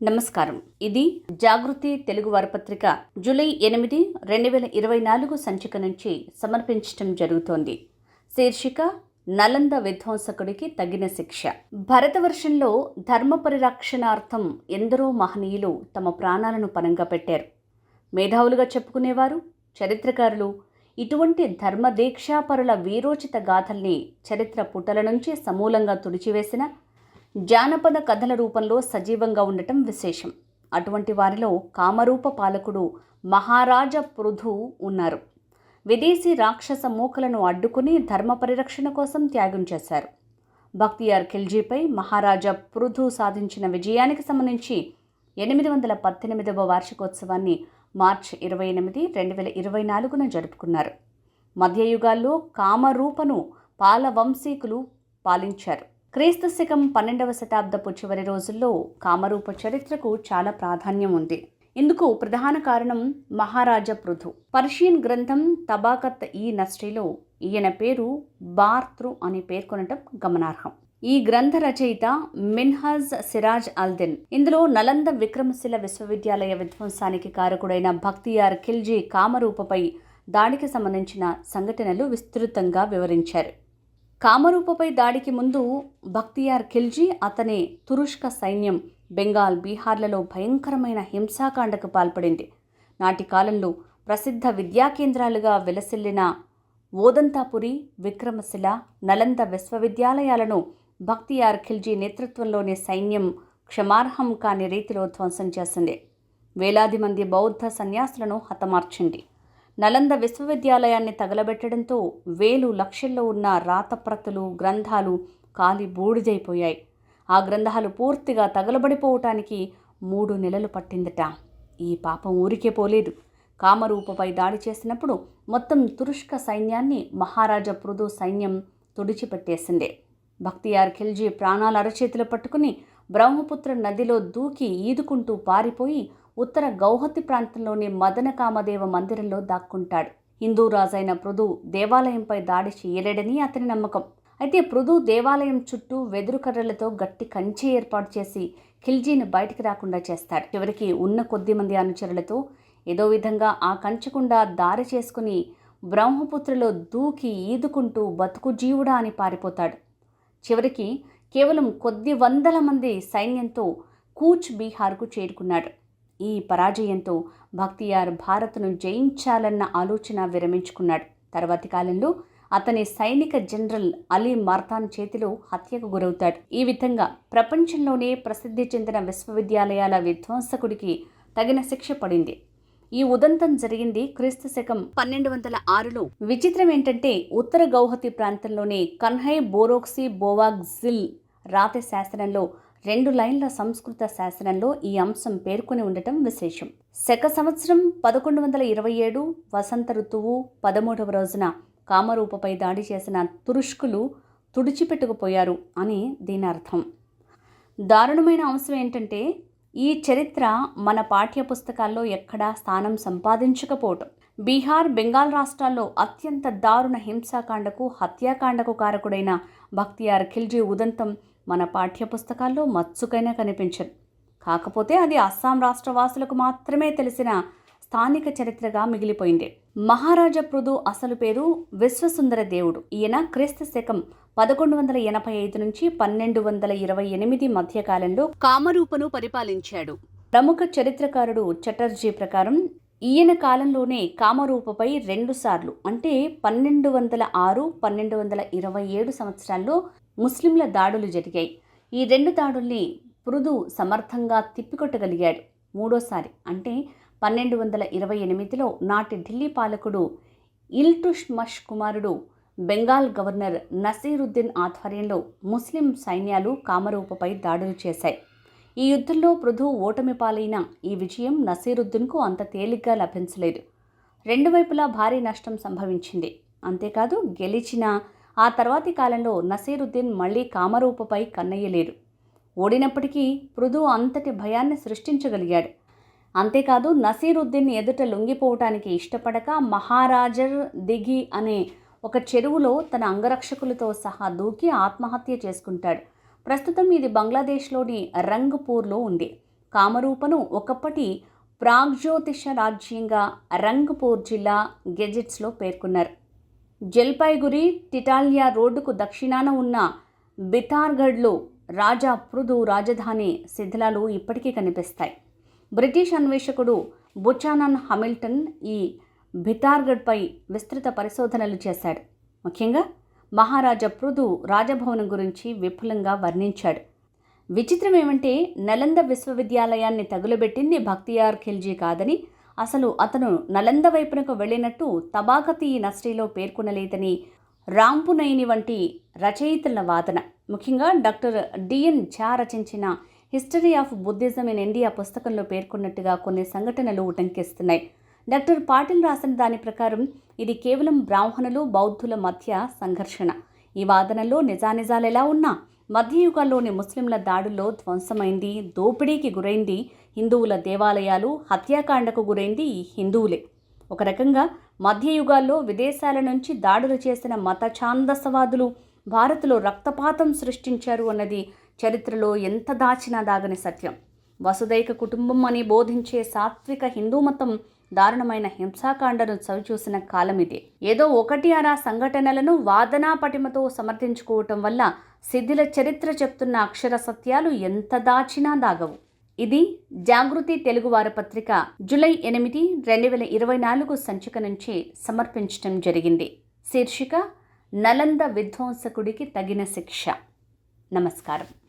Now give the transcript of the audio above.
నమస్కారం. ఇది జాగృతి తెలుగు వారపత్రిక జూలై ఎనిమిది రెండు వేల ఇరవై నాలుగు సంచిక నుంచి సమర్పించటం జరుగుతోంది. శీర్షిక నలంద విధ్వంసకుడికి తగిన శిక్ష. భరతవర్షంలో ధర్మ పరిరక్షణార్థం ఎందరో మహనీయులు తమ ప్రాణాలను పనంగా పెట్టారు. మేధావులుగా చెప్పుకునేవారు చరిత్రకారులు ఇటువంటి ధర్మ దీక్షాపరుల వీరోచిత గాథల్ని చరిత్ర పుటల నుంచి సమూలంగా తుడిచివేసిన జానపద కథల రూపంలో సజీవంగా ఉండటం విశేషం. అటువంటి వారిలో కామరూప పాలకుడు మహారాజ పృథు ఉన్నారు. విదేశీ రాక్షస మూకలను అడ్డుకుని ధర్మ పరిరక్షణ కోసం త్యాగం చేశారు. భక్తియార్ ఖిల్జీపై మహారాజా పృథు సాధించిన విజయానికి సంబంధించి ఎనిమిది వందల పద్దెనిమిదవ వార్షికోత్సవాన్ని మార్చ్ ఇరవై ఎనిమిది రెండు వేల ఇరవై నాలుగున జరుపుకున్నారు. మధ్యయుగాల్లో కామరూపను పాలవంశీకులు పాలించారు. క్రీస్తు శకం పన్నెండవ శతాబ్దపు చివరి రోజుల్లో కామరూప చరిత్రకు చాలా ప్రాధాన్యం ఉంది. ఇందుకు ప్రధాన కారణం మహారాజా పృథు. పర్షియన్ గ్రంథం తబాకత్ ఈ నస్ట్రీలో ఈయన పేరు బార్త్రు అని పేర్కొనటం గమనార్హం. ఈ గ్రంథ రచయిత మిన్హాజ్ సిరాజ్ అల్దిన్. ఇందులో నలంద విక్రమశిల విశ్వవిద్యాలయ విధ్వంసానికి కారకుడైన భక్తియార్ ఖిల్జీ కామరూపపై దాడికి సంబంధించిన సంఘటనలు విస్తృతంగా వివరించారు. కామరూపపై దాడికి ముందు బక్తియార్ ఖిల్జీ అతని తురుష్క సైన్యం బెంగాల్ బీహార్లలో భయంకరమైన హింసాకాండకు పాల్పడింది. నాటి కాలంలో ప్రసిద్ధ విద్యా కేంద్రాలుగా వెలసిల్లిన ఓదంతాపురి విక్రమశిల నలంద విశ్వవిద్యాలయాలను బక్తియార్ ఖిల్జీ నేతృత్వంలోని సైన్యం క్షమార్హం కాని రీతిలో ధ్వంసం చేసింది. వేలాది మంది బౌద్ధ సన్యాసులను హతమార్చింది. నలంద విశ్వవిద్యాలయాన్ని తగలబెట్టడంతో వేలు లక్షల్లో ఉన్న రాతప్రతులు గ్రంథాలు కాలి బూడిదైపోయాయి. ఆ గ్రంథాలు పూర్తిగా తగలబడిపోవటానికి మూడు నెలలు పట్టిందట. ఈ పాపం ఊరికే పోలేదు. కామరూపపై దాడి చేసినప్పుడు మొత్తం తురుష్క సైన్యాన్ని మహారాజా పృథు సైన్యం తుడిచిపెట్టేసిందే. భక్తియార్ ఖిల్జీ ప్రాణాలు అరచేతిలో పట్టుకుని బ్రహ్మపుత్ర నదిలో దూకి ఈదుకుంటూ పారిపోయి ఉత్తర గౌహతి ప్రాంతంలోని మదన కామదేవ మందిరంలో దాక్కుంటాడు. హిందూ రాజైన పృథు దేవాలయంపై దాడి చేయలేడని అతని నమ్మకం. అయితే పృథు దేవాలయం చుట్టూ వెదురు కర్రలతో గట్టి కంచె ఏర్పాటు చేసి ఖిల్జీని బయటికి రాకుండా చేస్తాడు. చివరికి ఉన్న కొద్ది మంది అనుచరులతో ఏదో విధంగా ఆ కంచకుండా దారి చేసుకుని బ్రహ్మపుత్రలో దూకి ఈదుకుంటూ బతుకు జీవుడా అని పారిపోతాడు. చివరికి కేవలం కొద్ది వందల మంది సైన్యంతో కూచ్ బీహార్కు చేరుకున్నాడు. ఈ పరాజయంతో భక్తియార్ భారత్ను జయించాలన్న ఆలోచన విరమించుకున్నాడు. తర్వాతి కాలంలో అతని సైనిక జనరల్ అలీ మార్తాన్ చేతిలో హత్యకు గురవుతాడు. ఈ విధంగా ప్రపంచంలోనే ప్రసిద్ధి చెందిన విశ్వవిద్యాలయాల విధ్వంసకుడికి తగిన శిక్ష పడింది. ఈ ఉదంతం జరిగింది క్రీస్తు శకం పన్నెండు వందల ఆరులో. విచిత్రం ఏంటంటే ఉత్తర గౌహతి ప్రాంతంలోని కన్హై బోరోక్సి బోవాగ్జిల్ రాతి శాసనంలో రెండు లైన్ల సంస్కృత శాసనంలో ఈ అంశం పేర్కొని ఉండటం విశేషం. శక సంవత్సరం పదకొండు వందల ఇరవై ఏడు వసంత ఋతువు పదమూడవ రోజున కామరూపపై దాడి చేసిన తురుష్కులు తుడిచిపెట్టుకుపోయారు అని దీని అర్థం. దారుణమైన అంశం ఏంటంటే ఈ చరిత్ర మన పాఠ్య పుస్తకాల్లో ఎక్కడా స్థానం సంపాదించకపోవటం. బీహార్ బెంగాల్ రాష్ట్రాల్లో అత్యంత దారుణ హింసాకాండకు హత్యాకాండకు కారకుడైన భక్తియార్ ఖిల్జీ ఉదంతం మన పాఠ్య పుస్తకాల్లో మచ్చుకైనా కనిపించదు. కాకపోతే అది అస్సాం రాష్ట్ర వాసులకు మాత్రమే తెలిసిన స్థానిక చరిత్రగా మిగిలిపోయింది. మహారాజా పృథు అసలు పేరు విశ్వసుందర దేవుడు. ఈయన క్రీస్తు శకం పదకొండు వందల ఎనభై ఐదు నుంచి పన్నెండు వందల ఇరవై ఎనిమిది మధ్యకాలంలో కామరూపను పరిపాలించాడు. ప్రముఖ చరిత్రకారుడు చటర్జీ ప్రకారం ఈయన కాలంలోనే కామరూపపై రెండుసార్లు అంటే పన్నెండు వందల ఆరు పన్నెండు వందల ఇరవై ఏడు సంవత్సరాల్లో ముస్లింల దాడులు జరిగాయి. ఈ రెండు దాడుల్ని పురుదు సమర్థంగా తిప్పికొట్టగలిగాడు. మూడోసారి అంటే పన్నెండు వందల ఇరవై ఎనిమిదిలో నాటి ఢిల్లీ పాలకుడు ఇల్టుష్మష్ కుమారుడు బెంగాల్ గవర్నర్ నసీరుద్దీన్ ఆధ్వర్యంలో ముస్లిం సైన్యాలు కామరూపపై దాడులు చేశాయి. ఈ యుద్ధంలో పృథు ఓటమి పాలైన ఈ విజయం నసీరుద్దీన్కు అంత తేలిగ్గా లభించలేదు. రెండు వైపులా భారీ నష్టం సంభవించింది. అంతేకాదు గెలిచిన ఆ తర్వాతి కాలంలో నసీరుద్దీన్ మళ్ళీ కామరూపపై కన్నయ్యలేడు ఓడినప్పటికీ పృథు అంతటి భయాన్ని సృష్టించగలిగాడు. అంతేకాదు నసీరుద్దీన్ ఎదుట లొంగిపోవటానికి ఇష్టపడక మహారాజర్ దిగి అనే ఒక చెరువులో తన అంగరక్షకులతో సహా దూకి ఆత్మహత్య చేసుకుంటాడు. ప్రస్తుతం ఇది బంగ్లాదేశ్లోని రంగ్పూర్లో ఉంది. కామరూపను ఒకప్పటి ప్రాగ్జ్యోతిష రాజ్యంగా రంగపూర్ జిల్లా గెజెట్స్లో పేర్కొన్నారు. జల్పైగురి టిటాలియా రోడ్డుకు దక్షిణాన ఉన్న బితార్గఢ్లో రాజా పృథు రాజధాని శిథిలాలు ఇప్పటికీ కనిపిస్తాయి. బ్రిటిష్ అన్వేషకుడు బుచానన్ హమిల్టన్ ఈ భితార్గఢ్పై విస్తృత పరిశోధనలు చేశాడు. ముఖ్యంగా మహారాజా పృథు రాజభవనం గురించి విపులంగా వర్ణించాడు. విచిత్రం ఏమంటే నలంద విశ్వవిద్యాలయాన్ని తగులబెట్టింది భక్తియార్ ఖిల్జీ కాదని అసలు అతను నలంద వైపునకు వెళ్ళినట్టు తబాకతీ నస్రీలో పేర్కొనలేదని రాంపునైని వంటి రచయితల వాదన. ముఖ్యంగా డాక్టర్ డిఎన్ ఝా రచించిన history of Buddhism in India పుస్తకంలో పేర్కొన్నట్టుగా కొన్ని సంఘటనలు ఉటంకిస్తున్నాయి. డాక్టర్ పాటిల్ రాసిన దాని ప్రకారం ఇది కేవలం బ్రాహ్మణులు బౌద్ధుల మధ్య సంఘర్షణ. ఈ వాదనలో నిజానిజాలు ఎలా ఉన్నా మధ్యయుగాల్లోని ముస్లింల దాడుల్లో ధ్వంసమైంది దోపిడీకి గురైంది హిందువుల దేవాలయాలు హత్యాకాండకు గురైంది ఈ హిందువులే. ఒక రకంగా మధ్యయుగాల్లో విదేశాల నుంచి దాడులు చేసిన మత ఛాందసవాదులు భారత్లో రక్తపాతం సృష్టించారు అన్నది చరిత్రలో ఎంత దాచినా దాగని సత్యం. వసుదైక కుటుంబం అని బోధించే సాత్విక హిందూ మతం దారుణమైన హింసాకాండను చవిచూసిన కాలం ఇదే. ఏదో ఒకటి అరా సంఘటనలను వాదనా పటిమతో సమర్థించుకోవటం వల్ల సిద్ధిల చరిత్ర చెప్తున్న అక్షర సత్యాలు ఎంత దాచినా దాగవు. ఇది జాగృతి తెలుగువార పత్రిక జులై ఎనిమిది రెండు వేల ఇరవై నాలుగు సంచిక నుంచి సమర్పించటం జరిగింది. శీర్షిక నలంద విధ్వంసకుడికి తగిన శిక్ష. నమస్కారం.